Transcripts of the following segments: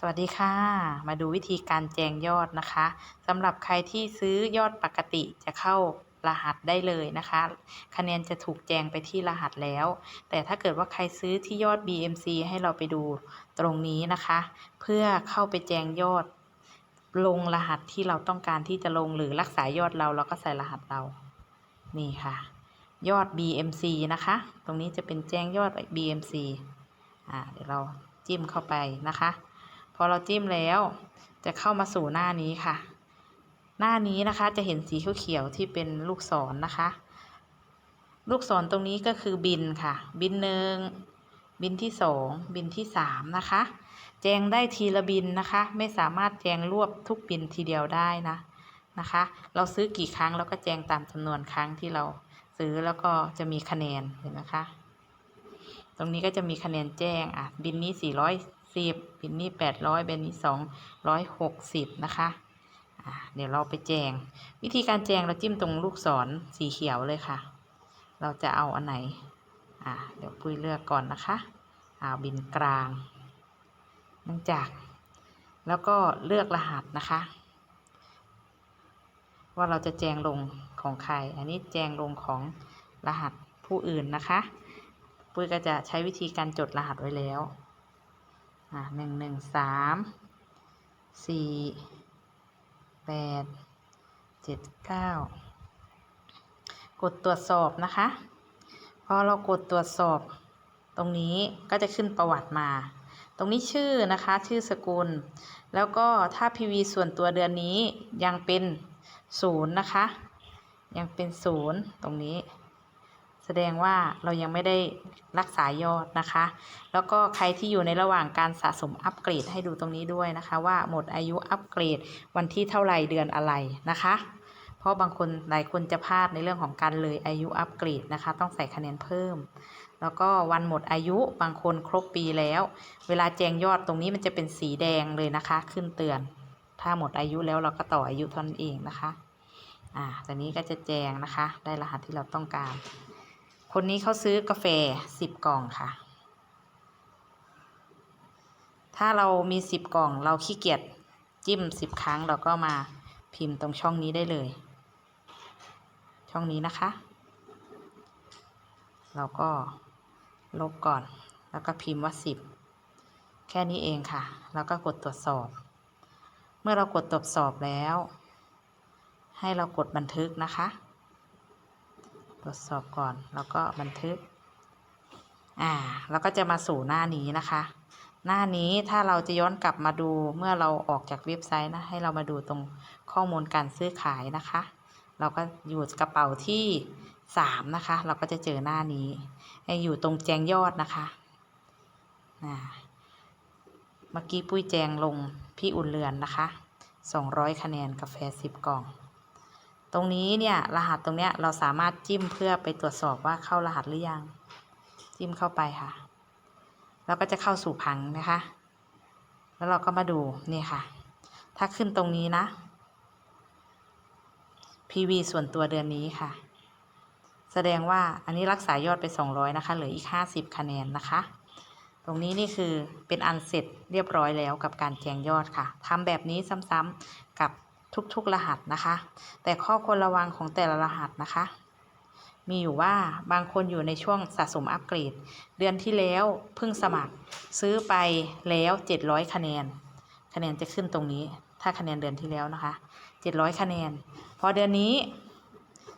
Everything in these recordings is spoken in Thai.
สวัสดีค่ะ มาดูวิธีการแจงยอดนะคะสำหรับใครที่ซื้อยอดปกติจะเข้ารหัสได้เลยนะคะ คะแนนจะถูกแจงไปที่รหัสแล้ว แต่ถ้าเกิดว่าใครซื้อที่ยอด BMC ให้เราไปดูตรงนี้นะคะ เพื่อเข้าไปแจงยอด ลงรหัสที่เราต้องการที่จะลงหรือรักษายอดเราเราก็ใส่รหัสเรา นี่ค่ะ ยอด BMC นะคะ ตรงนี้จะเป็นแจ้งยอด BMC อ่าเดี๋ยวเราจิ้มเข้าไปนะคะ พอเราจิ้มแล้ว จะเข้ามาสู่หน้านี้ค่ะ หน้านี้นะคะจะเห็นสีเขียวๆที่เป็นลูกศรนนะคะ ลูกศรตรงนี้ก็คือบินค่ะ บินหนึ่งบินที่สองบินที่สามนะคะ แจงได้ทีละบินนะคะ ไม่สามารถแจงรวบทุกบินทีเดียวได้นะนะคะ เราซื้อกี่ครั้งเราก็แจงตามจำนวนครั้งที่เราซื้อแล้วก็จะมีคะแนนเห็นไหมคะ ตรงนี้ก็จะมีคะแนนแจ้งอะบินนี้ สิบบินนี้แปดร้อยบินนี้สองร้อยหกสิบนะคะเดี๋ยวเราไปแจง วิธีการแจงเราจิ้มตรงลูกศรสีเขียวเลยค่ะ เราจะเอาอันไหนอะเดี๋ยวปุ้ยเลือกก่อนนะคะเอาบินกลางเนื่องจาก แล้วก็เลือกรหัสนะคะ ว่าเราจะแจงลงของใคร อันนี้แจงลงของรหัสผู้อื่นนะคะ ปุ้ยก็จะใช้วิธีการจดรหัสไว้แล้ว อ่าหนึ่งหนึ่งสามสี่แปดเจ็ดเก้ากดตรวจสอบนะคะ พอเรากดตรวจสอบตรงนี้ก็จะขึ้นประวัติมา ตรงนี้ชื่อนะคะชื่อสกุล แล้วก็ถ้า PV ส่วนตัวเดือนนี้ยังเป็นศูนย์นะคะ ยังเป็นศูนย์ตรงนี้ แสดงว่าเรายังไม่ได้รักษายอดนะคะ แล้วก็ใครที่อยู่ในระหว่างการสะสมอัปเกรดให้ดูตรงนี้ด้วยนะคะ ว่าหมดอายุอัปเกรดวันที่เท่าไรเดือนอะไรนะคะ เพราะบางคนหลายคนจะพลาดในเรื่องของการเลยอายุอัปเกรดนะคะ ต้องใส่คะแนนเพิ่ม แล้วก็วันหมดอายุบางคนครบปีแล้ว เวลาแจงยอดตรงนี้มันจะเป็นสีแดงเลยนะคะ ขึ้นเตือน ถ้าหมดอายุแล้วเราก็ต่ออายุท่านั้นเองนะคะอ่าตอนนี้ก็จะแจงนะคะ ได้รหัสที่เราต้องการ คนนี้เขาซื้อกาแฟสิบกล่องค่ะ ถ้าเรามีสิบกล่องเราขี้เกียจจิ้มสิบครั้งเราก็มาพิมพ์ตรงช่องนี้ได้เลย ช่องนี้นะคะ เราก็ลบก่อน แล้วก็พิมพ์ว่าสิบแค่นี้เองค่ะ แล้วก็กดตรวจสอบ เมื่อเรากดตรวจสอบแล้ว ให้เรากดบันทึกนะคะ ตรวจสอบก่อนแล้วก็บันทึก อ่า แล้วก็จะมาสู่หน้านี้นะคะ หน้านี้ถ้าเราจะย้อนกลับมาดูเมื่อเราออกจากเว็บไซต์นะ ให้เรามาดูตรงข้อมูลการซื้อขายนะคะ เราก็อยู่กระเป๋าที่สามนะคะ เราก็จะเจอหน้านี้ อยู่ตรงแจงยอดนะคะอ่าเมื่อกี้ปุ้ยแจงลงพี่อุ่นเรือนนะคะสองร้อยคะแนนกาแฟสิบกล่อง ตรงนี้เนี่ยรหัสตรงเนี้ยเราสามารถจิ้มเพื่อไปตรวจสอบว่าเข้ารหัสหรือยัง จิ้มเข้าไปค่ะ แล้วก็จะเข้าสู่ผังนะคะ แล้วเราก็มาดูนี่ค่ะ ถ้าขึ้นตรงนี้นะ PV ส่วนตัวเดือนนี้ค่ะ แสดงว่าอันนี้รักษายอดไป 200 นะคะ เหลืออีก 50 คะแนนนะคะ ตรงนี้นี่คือเป็นอันเสร็จเรียบร้อยแล้วกับการแจงยอดค่ะทำแบบนี้ซ้ำๆกับ ทุกๆรหัสนะคะ แต่ข้อควรระวังของแต่ละรหัสนะคะ มีอยู่ว่าบางคนอยู่ในช่วงสะสมอัปเกรด เดือนที่แล้วเพิ่งสมัครซื้อไปแล้ว 700 คะแนน คะแนนจะขึ้นตรงนี้ ถ้าคะแนนเดือนที่แล้วนะคะ 700 คะแนน พอเดือนนี้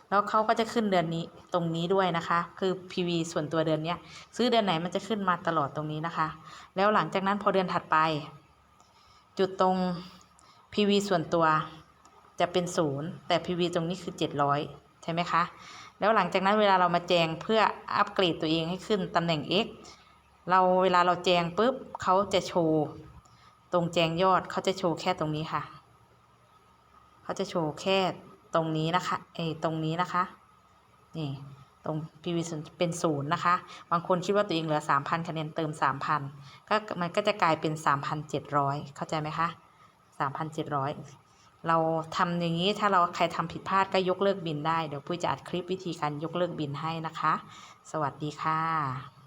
แล้วเขาก็จะขึ้นเดือนนี้ตรงนี้ด้วยนะคะ คือ PV ส่วนตัวเดือนเนี้ย ซื้อเดือนไหนมันจะขึ้นมาตลอดตรงนี้นะคะ แล้วหลังจากนั้นพอเดือนถัดไป จุดตรง PV ส่วนตัว จะเป็นศูนย์แต่ PV ตรงนี้คือ 700 ใช่ไหมคะ แล้วหลังจากนั้นเวลาเรามาแจงเพื่ออัปเกรดตัวเองให้ขึ้นตำแหน่ง X เราเวลาเราแจงปุ๊บเขาจะโชว์ ตรงแจงยอดเขาจะโชว์แค่ตรงนี้ค่ะเขาจะโชว์แค่ตรงนี้นะคะเอตรงนี้นะคะนี่ตรง PV เป็นศูนย์นะคะ บางคนคิดว่าตัวเองเหลือ 3,000 คะแนนเติม 3,000 ก็มันก็จะกลายเป็น 3,700 เข้าใจไหมคะ 3,700 เราทำอย่างนี้ถ้าเราใครทำผิดพลาดก็ยกเลิกบินได้ เดี๋ยวปุ้ยจะอัดคลิปวิธีการยกเลิกบินให้นะคะ สวัสดีค่ะ